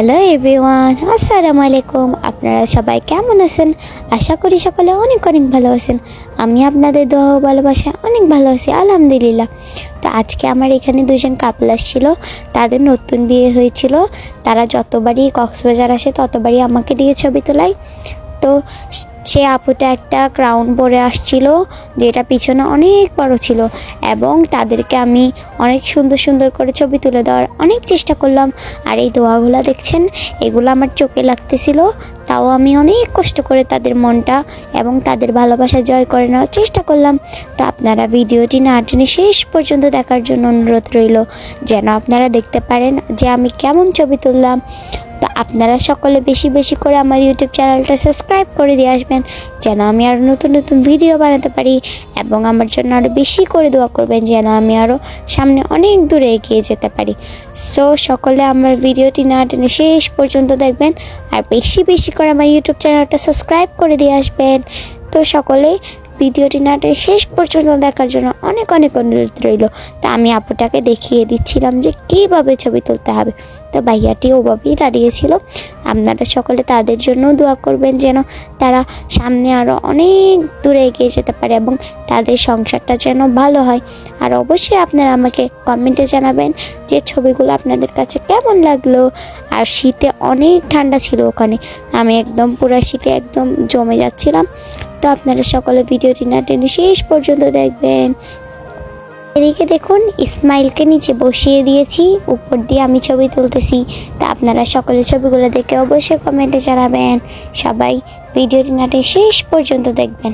Hello everyone আসসালামু আলাইকুম আপনারা সবাই কেমন আছেন? আশা করি সকলে অনেক অনেক ভালো আছেন। আমি আপনাদের দোয়া ভালোবাসা অনেক ভালো আছি, আলহামদুলিল্লাহ। তো আজকে আমার এখানে দুজন কাপল আসছিল। তাদের নতুন বিয়ে হয়েছিল। তারা যতবারই কক্সবাজার আসে, ততবারই আমাকে দিয়ে ছবি তোলায়। তো সে আপুটা একটা ক্রাউন পরে আসছিল, যেটা পিছনে অনেক বড় ছিল এবং তাদেরকে আমি অনেক সুন্দর সুন্দর করে ছবি তুলে দেওয়ার অনেক চেষ্টা করলাম। আর এই দোয়াগুলো দেখছেন, এগুলো আমার চোখে লাগতেছিল, তাও আমি অনেক কষ্ট করে তাদের মনটা এবং তাদের ভালোবাসা জয় করে নেওয়ার চেষ্টা করলাম। তো আপনারা ভিডিওটি না টেনে শেষ পর্যন্ত দেখার জন্য অনুরোধ রইল, যেন আপনারা দেখতে পারেন যে আমি কেমন ছবি তুললাম। তো আপনারা সকলে বেশি বেশি করে আমার ইউটিউব চ্যানেলটা সাবস্ক্রাইব করে দিয়ে আসবেন, যেন আমি আরও নতুন নতুন ভিডিও বানাতে পারি এবং আমার জন্য আরও বেশি করে দোয়া করবেন, যেন আমি আরও সামনে অনেক দূরে এগিয়ে যেতে পারি। সো সকলে আমার ভিডিওটি না টেনে শেষ পর্যন্ত দেখবেন, আর বেশি বেশি করে আমার ইউটিউব চ্যানেলটা সাবস্ক্রাইব করে দিয়ে আসবেন। তো সকলে ভিডিওটি না টেনে শেষ পর্যন্ত দেখার জন্য অনেক অনেক অনুরোধ রইল। তো আমি আপুটাকে দেখিয়ে দিচ্ছিলাম যে কীভাবে ছবি তুলতে হবে। তো ভাইয়াটি ওভাবেই দাঁড়িয়েছিল। আপনারা সকলে তাদের জন্য দোয়া করবেন যেন তারা সামনে আরও অনেক দূরে এগিয়ে যেতে পারে এবং তাদের সংসারটা যেন ভালো হয়। আর অবশ্যই আপনারা আমাকে কমেন্টে জানাবেন যে ছবিগুলো আপনাদের কাছে কেমন লাগল। আর শীতে অনেক ঠান্ডা ছিল ওখানে। আমি একদম পুরো শীতে একদম জমে যাচ্ছিলাম। তো আপনারা সকলে ভিডিওটি না টেনে শেষ পর্যন্ত দেখবেন। এদিকে দেখুন ইসমাইলকে নিচে বসিয়ে দিয়েছি, উপর দিয়ে আমি ছবি তুলতেছি। তা আপনারা সকলে ছবিগুলো দেখে অবশ্যই কমেন্টে জানাবেন। সবাই ভিডিওটি নাটে শেষ পর্যন্ত দেখবেন।